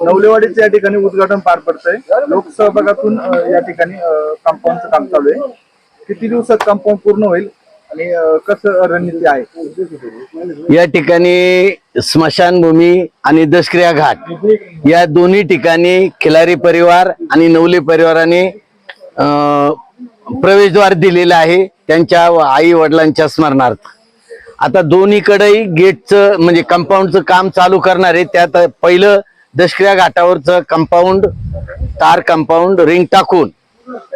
नवलेवाडीचं या ठिकाणी उद्घाटन पार पडतंय. लोकसहभागातून अ, या ठिकाणी कंपाऊंडचं काम चालू आहे. किती दिवसात कंपाऊंड पूर्ण होईल आणि अ, कसं रणनीती आहे? या ठिकाणी स्मशानभूमी आणि दशक्रिया घाट या दोन्ही ठिकाणी खिलारी परिवार आणि नवले परिवाराने अं, प्रवेशद्वार दिलेलं आहे त्यांच्या आई वडिलांच्या स्मरणार्थ. आता दोन्हीकडेही गेटचं म्हणजे कंपाऊंडचं काम चालू करणार आहे. त्यात पहिलं दशक्रिया घाटावरचं कंपाऊंड तार कंपाऊंड रिंग टाकून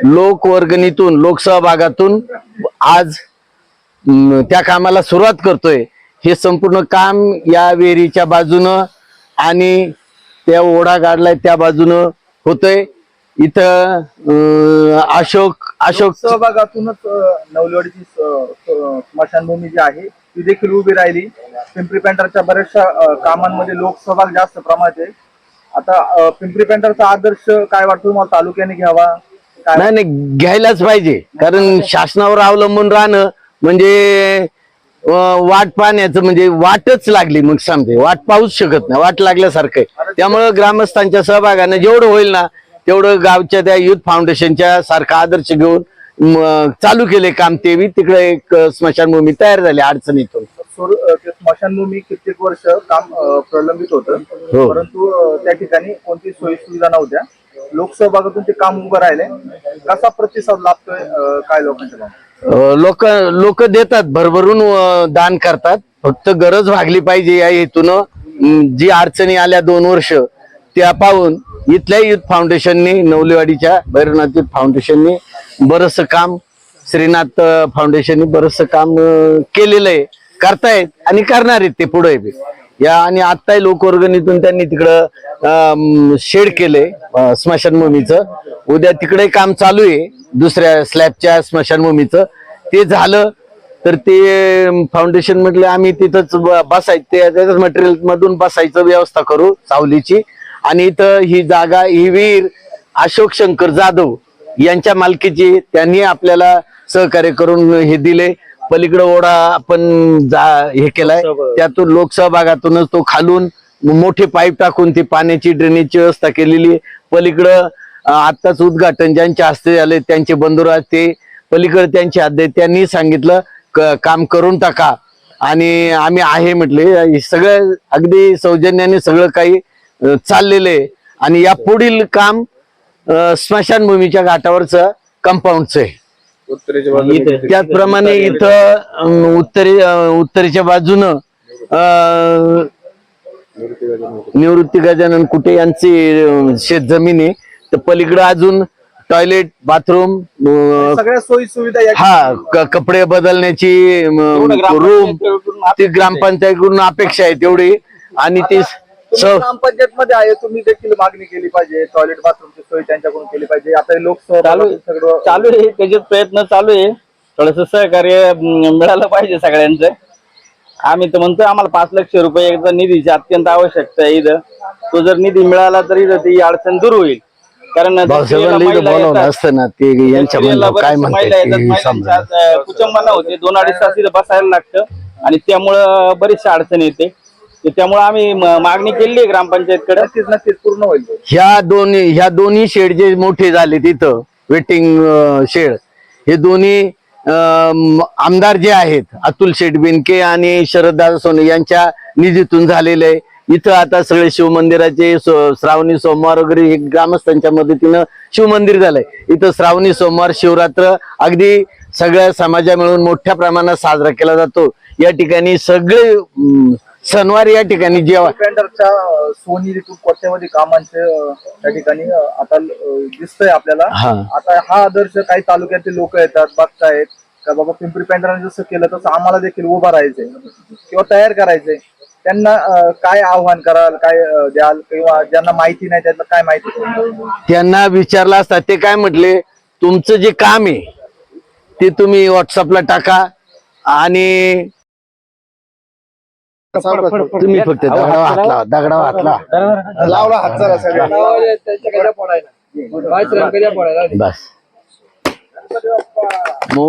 लोकवर्गणीतून लोकसहभागातून आज त्या कामाला सुरुवात करतोय. हे संपूर्ण काम या विहिरीच्या बाजूनं आणि त्या ओढा गाडलाय त्या बाजूनं होतंय. इथं अशोक अशोक सहभागातूनच नवलेवाडीची स्मशानभूमी जी आहे ती देखील उभी राहिली. पिंपरी पेंटरच्या बऱ्याचशा कामांमध्ये लोकसहभाग जास्त प्रमाणात आहे. आता पिंपरी पेंटरचा आदर्श काय वाटतो तुम्हाला? तालुक्याने घ्यावा? नाही नाही घ्यायलाच पाहिजे. कारण शासनावर अवलंबून राहणं म्हणजे वाट पाहण्याचं म्हणजे वाटच लागली मग समजे. वाट पाहूच शकत नाही. वाट लागल्यासारखं त्यामुळं ग्रामस्थांच्या सहभागानं जेवढं होईल ना तेवढं गावच्या त्या युथ फाउंडेशनच्या सारखा आदर्श घेऊन चालू केले काम ते बी. तिकडे एक स्मशानभूमी तयार झाली अडचणीतून. स्मशानभूमी कित्येक वर्ष काम प्रलंबित होतं. हो. परंतु त्या ठिकाणी कोणती सोयी सुविधा नव्हत्या. लोकसहभागातून ते काम उभं राहिले. कसा प्रतिसाद लाभतोय काय लोकांच्या? लोक लोक देतात भरभरून दान करतात. फक्त गरज भागली पाहिजे या हेतून. जी अडचणी आल्या दोन वर्ष त्या पाहून इथल्या युथ फाउंडेशननी नवलेवाडीच्या भैरवनाथ युथ फाउंडेशननी बरंचसं काम श्रीनाथ फाउंडेशननी बरंचसं काम केलेलं आहे. करतायत आणि करणार आहेत ते पुढे बी. या आणि आत्ताही लोकवर्गणीतून त्यांनी तिकडं शेड केले स्मशानभूमीचं. उद्या तिकडे काम चालू आहे दुसऱ्या स्लॅबच्या स्मशानभूमीचं. ते झालं तर ते फाउंडेशन म्हटलं आम्ही तिथंच ब- बसायचं ते त्याच्याच मटेरियल मधून बसायचं व्यवस्था करू सावलीची. आणि इथं ही जागा ही विहीर अशोक शंकर जाधव यांच्या मालकीची त्यांनी आपल्याला सहकार्य करून हे दिले. पलीकडे ओढा आपण जा हे केलाय. त्यातून लोकसहभागातूनच तो खालून मोठे पाईप टाकून ती पाण्याची ड्रेनेजची व्यवस्था केलेली. पलीकडं आत्ताच उद्घाटन ज्यांच्या हस्ते झाले त्यांचे बंधुराज ते पलीकडे त्यांचे अध्यक्ष त्यांनी सांगितलं काम करून टाका. आणि आम्ही आहे म्हटले. सगळं अगदी सौजन्याने सगळं काही चाललेलं आहे. आणि या पुढील काम स्मशानभूमीच्या घाटावरचं कंपाऊंडचं आहे. त्याचप्रमाणे इथं उत्तरे उत्तरेच्या बाजूनं निवृत्ती गजानन कुठे यांची शेत जमीन आहे. तर पलीकडे अजून टॉयलेट बाथरूम सगळ्या सोयी सुविधा हा कपडे बदलण्याची रूम ती ग्रामपंचायतकडून अपेक्षा आहे तेवढी. आणि ती स- ग्रामपंचायत मध्ये आहे तुम्ही देखील मागणी केली पाहिजे टॉयलेट बाथरूमची सोय त्यांच्याकडून केली पाहिजे. आता हे चालू सगळं चालू आहे त्याचे प्रयत्न चालू आहे. थोडस सहकार्य अं, मिळालं पाहिजे सगळ्यांचं. आम्ही तर म्हणतो आम्हाला पाच लक्ष रुपये एकदा निधीची अत्यंत आवश्यकता आहे इथं. तो जर निधी मिळाला तर इथं ती अडचण दूर होईल. कारण भाऊसाहेबांना इथं महिला बोलावलं येतात. असतं ना ते यांच्या महिला म्हणलं काय बऱ्याचशा महिला येतात. म्हणतात ते महिलांच्या समजा आज, अं, कुचंबना होते दोन अडीच तास इथं बसायला लागतं. आणि त्यामुळं बरीचशी अडचण येते. त्यामुळे आम्ही मागणी केली आहे ग्रामपंचायतकडे. नक्कीच नक्कीच पूर्ण होईल ह्या दोन्ही ह्या दोन्ही शेड जे मोठे झाले तिथं वेटिंग शेड हे दोन्ही आमदार जे आहेत अतुल शेठ बेनके आणि शरददादा सोने यांच्या निधीतून झालेले आहे. इथं आता सगळे शिवमंदिराचे श्रावणी सोमवार वगैरे हे ग्रामस्थांच्या मदतीनं शिवमंदिर झालंय. इथं श्रावणी सोमवार शिवरात्र अगदी सगळ्या समाजा मिळून मोठ्या प्रमाणात साजरा केला जातो. या ठिकाणी सगळे सणवार या ठिकाणी जेव्हा पेंडरच्या सोनी ऋतू कोट्यावधी कामांचे अ, त्या ठिकाणी अ, आता अ, दिसतंय आपल्याला. हा. आता हा आदर्श काही तालुक्यातील लोक येतात बघतायत. का बाबा पिंपरी पेंढराने जसं केलं तसं आम्हाला देखील उभं राहायचंय. किंवा तयार करायचंय. त्यांना अ, काय आव्हान कराल काय अ, द्याल? किंवा ज्यांना माहिती नाही त्यांना काय माहिती त्यांना विचारलं असता ते काय म्हटले? तुमचं जे काम आहे ते तुम्ही व्हॉट्सअपला टाका. आणि तुम्ही फक्त दगडावर हात लावा दगडावर हात लावा लावला हात जरा सगळ्या. बस. मो